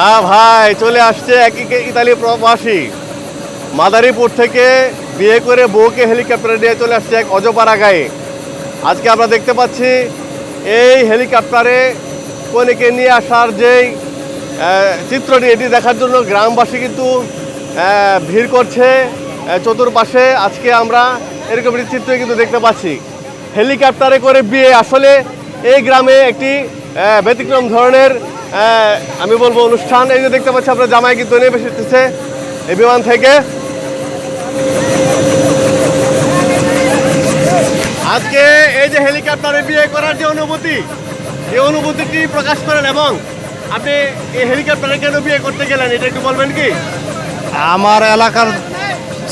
হ্যাঁ ভাই, চলে আসছে এক এক ইতালি প্রবাসী। মাদারীপুর থেকে বিয়ে করে বউকে হেলিকপ্টারে নিয়ে চলে আসছে এক অজপাড়া গায়ে। আজকে আমরা দেখতে পাচ্ছি এই হেলিকপ্টারে কনেকে নিয়ে আসার যেই চিত্রটি এটি দেখার জন্য গ্রামবাসী কিন্তু ভিড় করছে চতুর্পাশে। আজকে আমরা এরকম একটি চিত্র কিন্তু দেখতে পাচ্ছি। হেলিকপ্টারে করে বিয়ে। আসলে এই গ্রামে একটি ব্যতিক্রম ধরনের আমি বলব অনুষ্ঠান, এই যে দেখতে পাচ্ছি আপনার জামাই কিন্তু নেমে এসেছে এই বিমান থেকে আজকে এই যে হেলিকপ্টারে বিয়ে করার যে অনুভূতি এই অনুভূতিটি প্রকাশ করেন এবং আপনি এই হেলিকপ্টারে কেন বিয়ে করতে গেলেন, এটা একটু বলবেন কি আমার এলাকার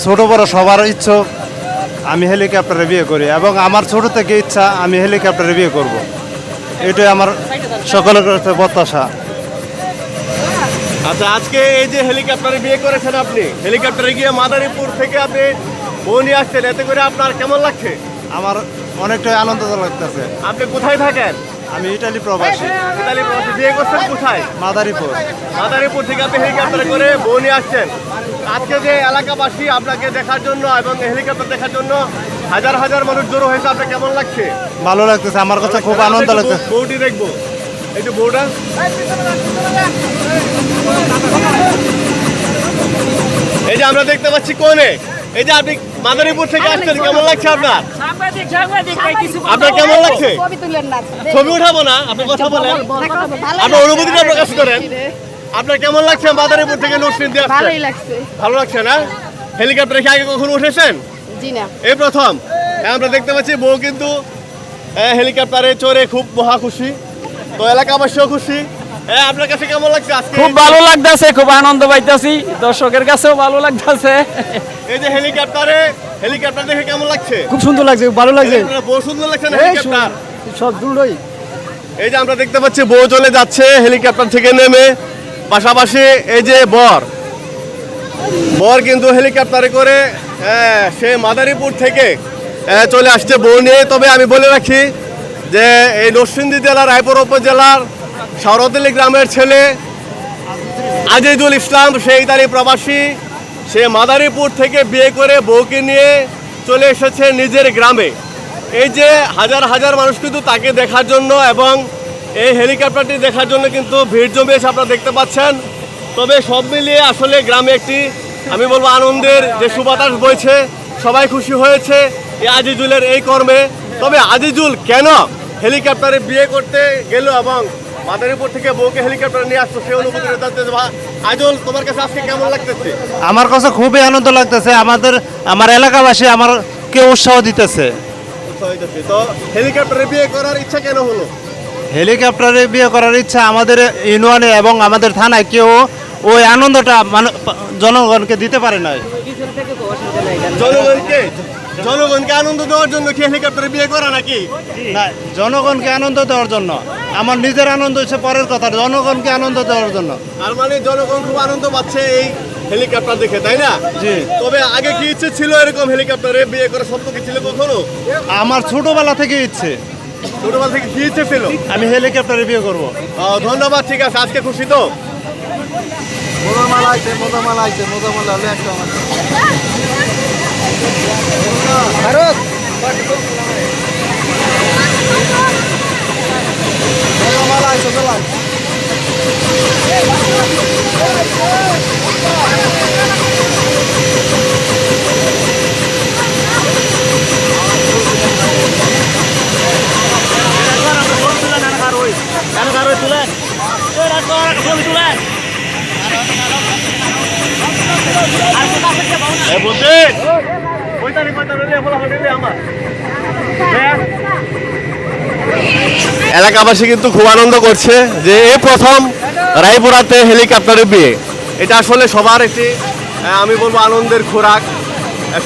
ছোট বড় সবার ইচ্ছুক আমি হেলিকপ্টারে বিয়ে করি এবং আমার ছোট থেকে ইচ্ছা, আমি হেলিকপ্টারে বিয়ে করব। এটাই আমার সকলের কাছে প্রত্যাশা। আচ্ছা আজকে এই যে হেলিকপ্টারে বিয়ে করেছেন আপনি হেলিকপ্টারে গিয়ে মাদারীপুর থেকে আপনি বউ নিয়ে আসছেন এতে করে আপনার কেমন লাগছে? আমার অনেকটাই আনন্দ লাগতেছে। আপনি কোথায় থাকেন? আমি ইটালি প্রবাসী। ইটালি প্রবাসী বিয়ে করছেন কোথায়? মাদারীপুর। মাদারীপুর থেকে আপনি হেলিকপ্টারে করে বউ নিয়ে আসছেন। আজকে যে এলাকাবাসী আপনাকে দেখার জন্য এবং হেলিকপ্টার দেখার জন্য হাজার হাজার মানুষ জড়ো হয়েছে আপনার কেমন লাগছে? ভালো লাগতেছে আমার কাছে খুব আনন্দ লাগছে বউটি দেখব। এই যে বউটা। এই যে আমরা দেখতে পাচ্ছি কোনে এই যে আপনি মাদারীপুর থেকে আসছেন কেমন লাগছে আপনার? আপনার কেমন লাগছে? ছবি তুলেন না। ছবি উঠাবো না আপনি কথা বলেন। আপনার অনুভূতিটা প্রকাশ করেন। আপনার কেমন লাগছে মাদারীপুর থেকে নরসিং দিয়ে ভালো লাগছে না? হেলিকপ্টারে কি আগে কখনো উঠেছেন? জি না। এই প্রথম। হ্যাঁ, আমরা দেখতে পাচ্ছি বউ কিন্তু হ্যাঁ, হেলিকপ্টারে চড়ে খুব মহা খুশি। তো এলাকাবাসীও খুশি। হ্যাঁ আপনার কাছে কেমন লাগছে আজকে? খুব ভালো লাগতেছে খুব আনন্দ পাইতাছি। দর্শকের কাছেও ভালো লাগতেছে। এই যে হেলিকপ্টারে হেলিকপ্টার দেখে কেমন লাগছে? খুব সুন্দর লাগছে ভালো লাগছে। বউ সুন্দর লাগছে না হেলিকপ্টার? সব দূরই এই যে আমরা দেখতে পাচ্ছি বউ চলে যাচ্ছে হেলিকপ্টার থেকে নেমে। পাশাপাশি এই যে বর। বর কিন্তু হেলিকপ্টারে করে হ্যাঁ, সে মাদারীপুর থেকে চলে আসছে বউ নিয়ে। তবে আমি বলে রাখি যে এই নরসিংদী জেলার রায়পুর উপজেলার শরদলি গ্রামের ছেলে আজিজুল ইসলাম সেই তারি প্রবাসী। সে মাদারীপুর থেকে বিয়ে করে বউকে নিয়ে চলে এসেছে নিজের গ্রামে। এই যে হাজার হাজার মানুষ কিন্তু তাকে দেখার জন্য এবং এই হেলিকপ্টারটি দেখার জন্য কিন্তু ভিড় জমিয়েছে আপনারা দেখতে পাচ্ছেন। তবে সব মিলিয়ে আসলে গ্রামে একটি আমি বলব আনন্দের যে সুবাতাস বইছে সবাই খুশি হয়েছে এই আজিজুলের এই কর্মে। তবে আজিজুল কেন হেলিকপ্টারে বিয়ে করতে গেল এবং মাদারীপুর থেকে বউকে হেলিকপ্টারে নিয়ে আসতো সে অনুভূতি আজিজুল তোমার কাছে আজকে কেমন লাগতেছে? আমার কাছে খুবই আনন্দ লাগতেছে। আমাদের আমার এলাকাবাসী আমার কে উৎসাহ দিতেছে। তো হেলিকপ্টারে বিয়ে করার ইচ্ছা কেন হলো? হেলিকপ্টারে বিয়ে করার ইচ্ছা আমাদের ইউনিয়নে এবং আমাদের থানায় কেউ ওই আনন্দটা মানু- জনগণকে দিতে পারে না। জনগণকে? জনগণকে আনন্দ দেওয়ার জন্য কি হেলিকপ্টারে বিয়ে করা নাকি? না জনগণকে আনন্দ দেওয়ার জন্য। আমার নিজের আনন্দ হচ্ছে পরের কথা জনগণকে আনন্দ দেওয়ার জন্য। আর মানে জনগণ খুব আনন্দ পাচ্ছে এই হেলিকপ্টার দেখে তাই না? জি। তবে আগে কি ইচ্ছে ছিল এরকম হেলিকপ্টারে বিয়ে করার স্বপ্ন কি ছিল কখনো? আমার ছোটবেলা থেকে ইচ্ছে। ছোটবেলা থেকে কি ইচ্ছে ছিল? আমি হেলিকপ্টারে বিয়ে করব। ধন্যবাদ ঠিক আছে আজকে খুশি তো? মোদামালা আছে মোদামালা আছে মোদামালা হলে একটা আমার এলাকাবাসী কিন্তু খুব আনন্দ করছে যে এই প্রথম রায়পুরাতে হেলিকপ্টারে বিয়ে। এটা আসলে সবার একটি আমি বলব আনন্দের খোরাক।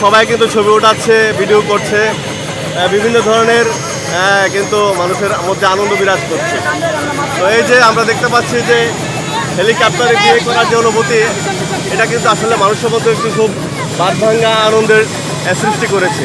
সবাই কিন্তু ছবি ওঠাচ্ছে ভিডিও করছে। বিভিন্ন ধরনের কিন্তু মানুষের মধ্যে আনন্দ বিরাজ করছে। তো এই যে আমরা দেখতে পাচ্ছি যে হেলিকপ্টারে বিয়ে করার যে অনুভূতি এটা কিন্তু আসলে মানুষের মধ্যে একটি খুব বাদ ভাঙ্গা আনন্দের সৃষ্টি করেছে।